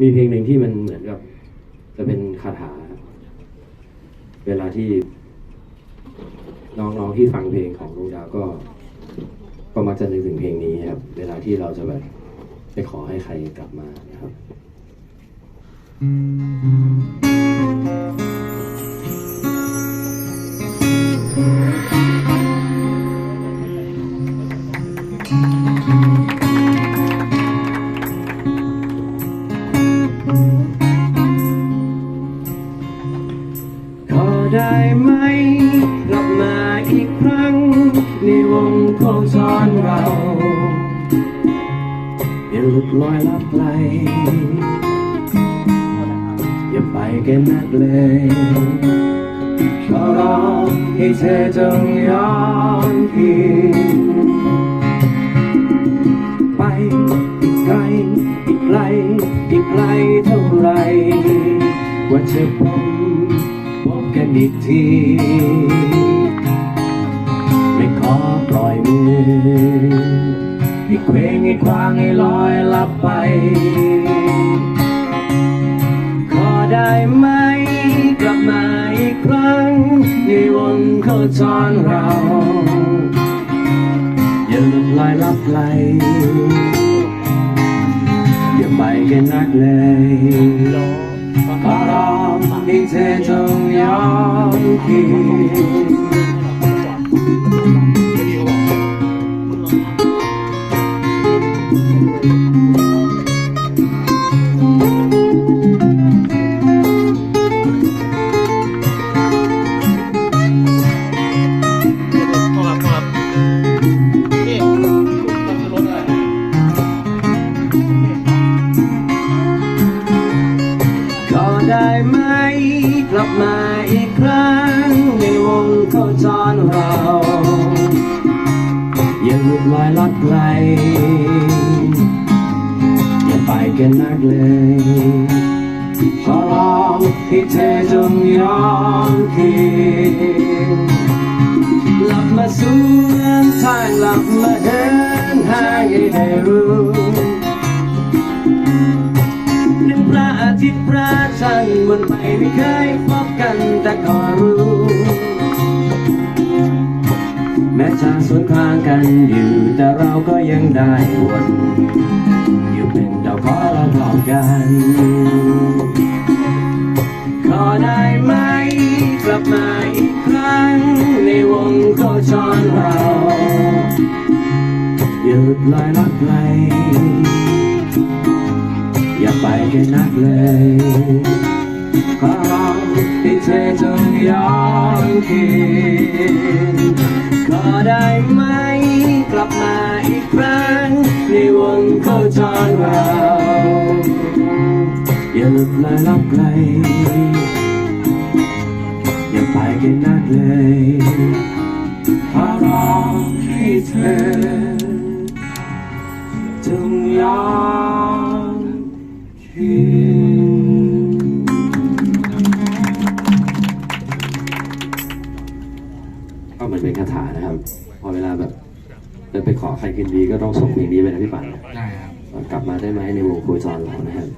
มีเพลงหนึ่งที่มันเหมือนกับ จะเป็นคาถา เวลาที่ น้องๆที่ฟังเพลงของลุงดาวก็ก็มักจะนึกถึงเพลงนี้ครับ เวลาที่เราจะแบบไปขอให้ใครกลับมานะครับ ได้ไหมกลับมาอีกครั้ง ในวงโคจรเราอย่าหลุดลอยลับไกลอย่าไปแกนักเลยขอร้องให้เธอจงยอมคืนไปอีกไกลอีกไกลอีกไกลเท่าไร ว่าจะพบพบ กันอีกที ไม่ขอปล่อยมือให้เคว้งให้ควางให้ลอยลับไป ขอได้ไหมกลับมาอีกครั้ง ในวงโคจรเรา อย่าหลุดลอยลับไหลอย่าไปกันนักเลยขอร้อง ให้เธอจงยอมคืน โทรศัพท์โทรศัพท์นี่ต้องซื้อรถอะไร ขอได้ไหม ก ลับมาอีกครั้งในวงโคจรเรา อย่าหลุดลอยลัดไกลอย่าไปกันนักเลยขอร้องให้เธอจงยอมคืนันทร์มันไปไม่เคยพบกันแต่ก็รู้ แม้จะสวนทางกันอยู่แต่เราก็ยังได้วนอยู่เป็นดาวขอเราพร้อมกันขอได้ไหมกลับมาอีกครั้ง ในวงโคจรเราหยุดลอยลับไกลอย่าไปกันนักเลย ให้เธอจงยอมคืนขอได้ไหมกลับมาอีกครั้ง ในวงโคจรเราอย่าหลุดลอยลับไกล อย่าไปกันนักเลยขอร้องให้เธอ พอเวลาแบบจะไปขอใครคืนดีก็ต้องส่งเพลงนี้ไปนะพี่ปันได้ครับ กลับมาได้ไหมในวงโคจรเรานะครับ